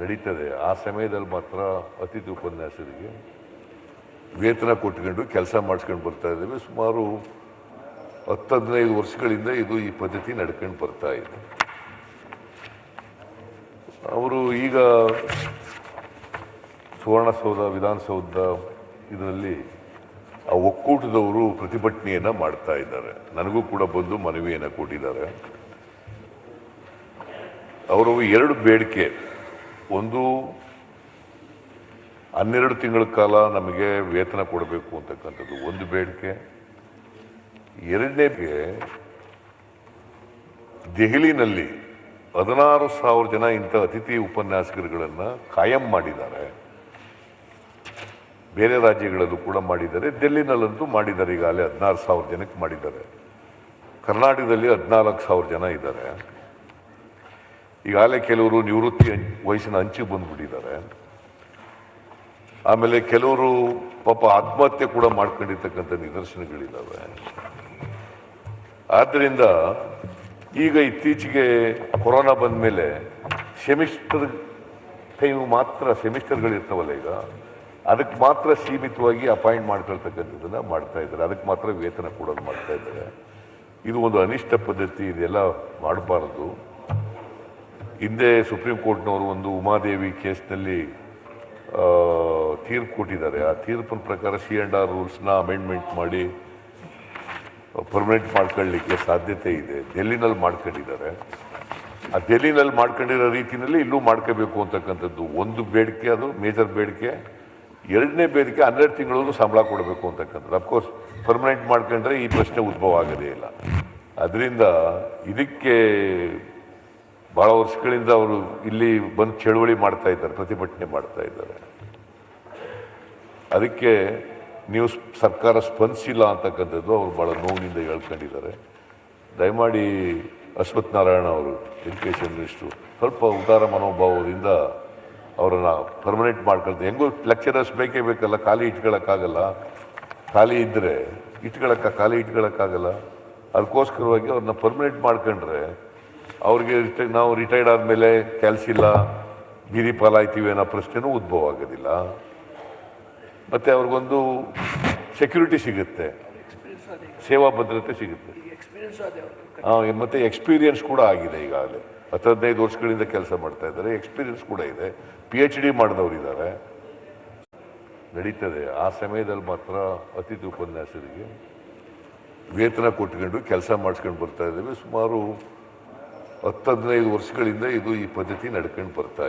ನಡೀತದೆ. ಆ ಸಮಯದಲ್ಲಿ ಮಾತ್ರ ಅತಿಥಿ ಉಪನ್ಯಾಸರಿಗೆ ವೇತನ ಕೊಟ್ಕೊಂಡು ಕೆಲಸ ಮಾಡಿಸ್ಕೊಂಡು ಬರ್ತಾ ಇದ್ದೇವೆ. ಸುಮಾರು ಹತ್ತು ಹದಿನೈದು ವರ್ಷಗಳಿಂದ ಇದು ಈ ಪದ್ಧತಿ ನಡ್ಕೊಂಡು ಬರ್ತಾ ಇದೆ. ಅವರು ಈಗ ಸುವರ್ಣಸೌಧ ವಿಧಾನಸೌಧ ಇದರಲ್ಲಿ ಆ ಒಕ್ಕೂಟದವರು ಪ್ರತಿಭಟನೆಯನ್ನು ಮಾಡ್ತಾ ಇದ್ದಾರೆ. ನನಗೂ ಕೂಡ ಬಂದು ಮನವಿಯನ್ನು ಕೊಟ್ಟಿದ್ದಾರೆ. ಅವರು ಎರಡು ಬೇಡಿಕೆ. ಒಂದು ಹನ್ನೆರಡು ತಿಂಗಳ ಕಾಲ ನಮಗೆ ವೇತನ ಕೊಡಬೇಕು ಅಂತಕ್ಕಂಥದ್ದು ಒಂದು ಬೇಡಿಕೆ. ಎರಡನೇಗೆ ದೆಹಲಿನಲ್ಲಿ ಹದಿನಾರು ಸಾವಿರ ಜನ ಇಂಥ ಅತಿಥಿ ಉಪನ್ಯಾಸಕರುಗಳನ್ನು ಕಾಯಂ ಮಾಡಿದ್ದಾರೆ. ಬೇರೆ ರಾಜ್ಯಗಳಲ್ಲೂ ಕೂಡ ಮಾಡಿದ್ದಾರೆ. ಡೆಲ್ಲಿನಲ್ಲಂತೂ ಮಾಡಿದ್ದಾರೆ. ಈಗಾಗಲೇ ಹದಿನಾರು ಸಾವಿರ ಜನಕ್ಕೆ ಮಾಡಿದ್ದಾರೆ. ಕರ್ನಾಟಕದಲ್ಲಿ ಹದಿನಾಲ್ಕು ಸಾವಿರ ಜನ ಇದ್ದಾರೆ. ಈಗಾಗಲೇ ಕೆಲವರು ನಿವೃತ್ತಿ ವಯಸ್ಸಿನ ಅಂಚಿಗೆ ಬಂದ್ಬಿಟ್ಟಿದ್ದಾರೆ. ಆಮೇಲೆ ಕೆಲವರು ಪಾಪ ಆತ್ಮಹತ್ಯೆ ಕೂಡ ಮಾಡ್ಕೊಂಡಿರ್ತಕ್ಕಂಥ ನಿದರ್ಶನಗಳಿದ್ದಾವೆ ಆದ್ದರಿಂದ ಈಗ ಇತ್ತೀಚೆಗೆ ಕೊರೋನಾ ಬಂದ ಮೇಲೆ ಸೆಮಿಸ್ಟರ್ ಟೈಮ್ ಮಾತ್ರ ಸೆಮಿಸ್ಟರ್ಗಳಿರ್ತಾವಲ್ಲ ಈಗ, ಅದಕ್ಕೆ ಮಾತ್ರ ಸೀಮಿತವಾಗಿ ಅಪಾಯಿಂಟ್ ಮಾಡ್ಕೊಳ್ತಕ್ಕಂಥದ್ದನ್ನ ಮಾಡ್ತಾ ಇದ್ದಾರೆ. ಅದಕ್ಕೆ ಮಾತ್ರ ವೇತನ ಕೊಡೋದು ಮಾಡ್ತಾ ಇದ್ದಾರೆ. ಇದು ಒಂದು ಅನಿಷ್ಟ ಪದ್ಧತಿ, ಇದೆಲ್ಲ ಮಾಡಬಾರದು. ಹಿಂದೆ ಸುಪ್ರೀಂ ಕೋರ್ಟ್ನವರು ಒಂದು ಉಮಾದೇವಿ ಕೇಸ್ನಲ್ಲಿ ತೀರ್ಪು ಕೊಟ್ಟಿದ್ದಾರೆ. ಆ ತೀರ್ಪಿನ ಪ್ರಕಾರ ಸಿ ಆ್ಯಂಡ್ ಆರ್ ರೂಲ್ಸ್ನ ಅಮೆಂಡ್ಮೆಂಟ್ ಮಾಡಿ, ಪರ್ಮನೆಂಟ್ ಮಾಡ್ಕೊಳ್ಳಿಕ್ಕೆ ಸಾಧ್ಯತೆ ಇದೆ. ಡೆಲ್ಲಿನಲ್ಲಿ ಮಾಡ್ಕೊಂಡಿದ್ದಾರೆ. ಆ ಡೆಲ್ಲಿನಲ್ಲಿ ಮಾಡ್ಕೊಂಡಿರೋ ರೀತಿಯಲ್ಲಿ ಇಲ್ಲೂ ಮಾಡ್ಕೋಬೇಕು ಅಂತಕ್ಕಂಥದ್ದು ಒಂದು ಬೇಡಿಕೆ ಅದು, ಮೇಜರ್ ಬೇಡಿಕೆ. ಎರಡನೇ ಬೇಡಿಕೆ ಹನ್ನೆರಡು ತಿಂಗಳಲ್ಲೂ ಸಂಬಳ ಕೊಡಬೇಕು ಅಂತಕ್ಕಂಥದ್ದು. ಅಫ್ಕೋರ್ಸ್ ಪರ್ಮನೆಂಟ್ ಮಾಡ್ಕೊಂಡ್ರೆ ಈ ಪ್ರಶ್ನೆ ಉದ್ಭವ ಆಗೋದೇ ಇಲ್ಲ. ಅದರಿಂದ ಇದಕ್ಕೆ ಬಹಳ ವರ್ಷಗಳಿಂದ ಅವರು ಇಲ್ಲಿ ಬಂದು ಚಳುವಳಿ ಮಾಡ್ತಾ ಇದ್ದಾರೆ, ಪ್ರತಿಭಟನೆ ಮಾಡ್ತಾ ಇದ್ದಾರೆ. ಅದಕ್ಕೆ ನೀವು ಸರ್ಕಾರ ಸ್ಪಂದಿಸಿಲ್ಲ ಅಂತಕ್ಕಂಥದ್ದು ಅವರು ಭಾಳ ನೋವಿನಿಂದ ಹೇಳ್ಕೊಂಡಿದ್ದಾರೆ. ದಯಮಾಡಿ ಅಶ್ವಥ್ ನಾರಾಯಣ ಅವರು ಎಜುಕೇಷನ್ ಮಿನಿಸ್ಟ್ರು ಸ್ವಲ್ಪ ಉದಾರ ಮನೋಭಾವದಿಂದ ಅವರನ್ನು ಪರ್ಮನೆಂಟ್ ಮಾಡ್ಕೊಳ್ತಾರೆ ಹೆಂಗೂ ಲೆಕ್ಚರರ್ಸ್ ಬೇಕೇ ಬೇಕಲ್ಲ, ಖಾಲಿ ಇಟ್ಕೊಳ್ಳೋಕ್ಕಾಗಲ್ಲ ಖಾಲಿ ಇದ್ದರೆ ಇಟ್ಕೊಳಕ್ಕ ಖಾಲಿ ಇಟ್ಕೊಳಕ್ಕಾಗಲ್ಲ. ಅದಕ್ಕೋಸ್ಕರವಾಗಿ ಅವ್ರನ್ನ ಪರ್ಮನೆಂಟ್ ಮಾಡ್ಕೊಂಡ್ರೆ ಅವ್ರಿಗೆ ನಾವು ರಿಟೈರ್ಡ್ ಆದಮೇಲೆ ಕೆಲಸ ಇಲ್ಲ, ಬೀದಿ ಪಾಲಾಯ್ತೀವಿ ಅನ್ನೋ ಪ್ರಶ್ನೆನೂ ಉದ್ಭವ ಆಗೋದಿಲ್ಲ. ಮತ್ತು ಅವ್ರಿಗೊಂದು ಸೆಕ್ಯೂರಿಟಿ ಸಿಗುತ್ತೆ. ಸೇವಾ ಭದ್ರತೆ ಸಿಗುತ್ತೆ. ಹಾಂ, ಮತ್ತು ಎಕ್ಸ್ಪೀರಿಯನ್ಸ್ ಕೂಡ ಆಗಿದೆ ಈಗಾಗಲೇ. ಹತ್ತು ಹದಿನೈದು ವರ್ಷಗಳಿಂದ ಕೆಲಸ ಮಾಡ್ತಾ ಇದ್ದಾರೆ. ಎಕ್ಸ್ಪೀರಿಯನ್ಸ್ ಕೂಡ ಇದೆ. ಪಿ ಎಚ್ ಡಿ ಮಾಡಿದವರು ನಡೀತದೆ. ಆ ಸಮಯದಲ್ಲಿ ಮಾತ್ರ ಅತಿಥಿ ಉಪನ್ಯಾಸರಿಗೆ ವೇತನ ಕೊಟ್ಕೊಂಡು ಕೆಲಸ ಮಾಡಿಸ್ಕೊಂಡು ಬರ್ತಾ ಇದ್ದೀವಿ. ಸುಮಾರು ಹತ್ತು ಹದಿನೈದು ವರ್ಷಗಳಿಂದ ಇದು ಈ ಪದ್ಧತಿ ನಡ್ಕೊಂಡು ಬರ್ತಾ